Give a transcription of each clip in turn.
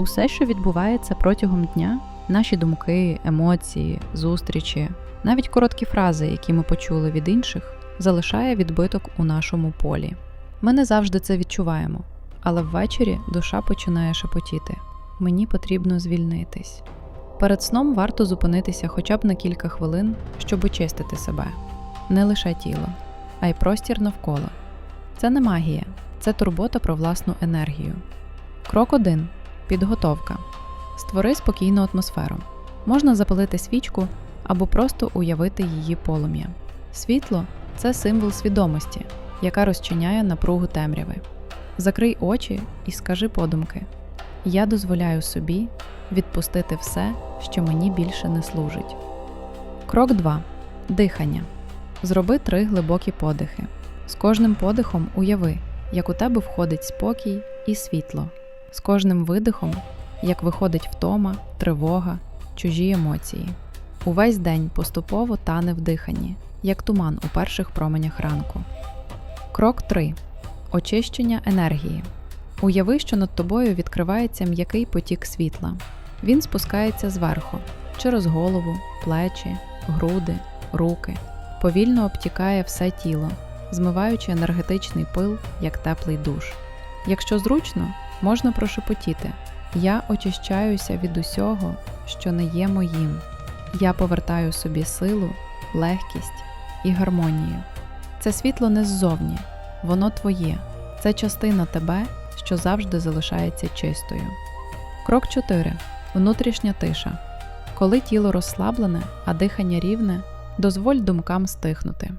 Усе, що відбувається протягом дня, наші думки, емоції, зустрічі, навіть короткі фрази, які ми почули від інших, залишає відбиток у нашому полі. Ми не завжди це відчуваємо, але ввечері душа починає шепотіти: мені потрібно звільнитись. Перед сном варто зупинитися хоча б на кілька хвилин, щоб очистити себе, не лише тіло, а й простір навколо. Це не магія, це турбота про власну енергію. Крок 1. Підготовка. Створи спокійну атмосферу. Можна запалити свічку або просто уявити її полум'я. Світло це символ свідомості, яка розчиняє напругу темряви. Закрий очі і скажи подумки: Я дозволяю собі відпустити все, що мені більше не служить. Крок 2. Дихання. Зроби три глибокі подихи. З кожним подихом уяви, як у тебе входить спокій і світло. З кожним видихом, як виходить втома, тривога, чужі емоції. Увесь день поступово тане в диханні, як туман у перших променях ранку. Крок 3. Очищення енергії. Уяви, що над тобою відкривається м'який потік світла. Він спускається зверху, через голову, плечі, груди, руки, повільно обтікає все тіло, змиваючи енергетичний пил, як теплий душ. Якщо зручно, можна прошепотіти: Я очищаюся від усього, що не є моїм. Я повертаю собі силу, легкість і гармонію. Це світло не ззовні, воно твоє, це частина тебе, що завжди залишається чистою. Крок 4. Внутрішня тиша. Коли тіло розслаблене, а дихання рівне, дозволь думкам стихнути.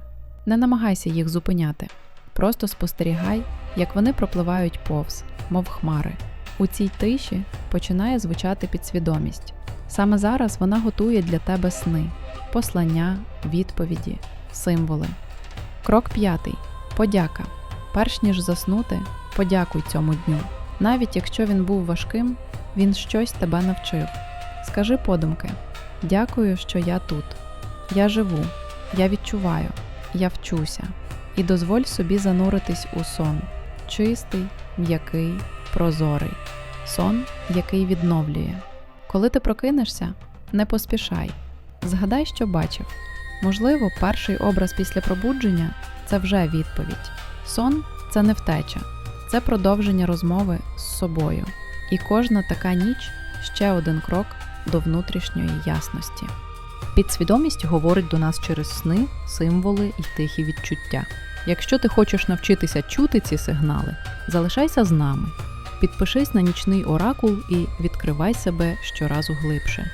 Не намагайся їх зупиняти. Просто спостерігай, як вони пропливають повз, мов хмари. У цій тиші починає звучати підсвідомість. Саме зараз вона готує для тебе сни, послання, відповіді, символи. Крок п'ятий. Подяка. Перш ніж заснути, подякуй цьому дню. Навіть якщо він був важким, він щось тебе навчив. Скажи подумки: Дякую, що я тут. Я живу, я відчуваю, я вчуся. І дозволь собі зануритись у сон. Чистий, м'який, прозорий. Сон, який відновлює. Коли ти прокинешся, не поспішай. Згадай, що бачив. Можливо, перший образ після пробудження це вже відповідь. Сон це не втеча, це продовження розмови з собою. І кожна така ніч ще один крок до внутрішньої ясності. Підсвідомість говорить до нас через сни, символи і тихі відчуття. Якщо ти хочеш навчитися чути ці сигнали, залишайся з нами. Підпишись на нічний оракул і відкривай себе щоразу глибше.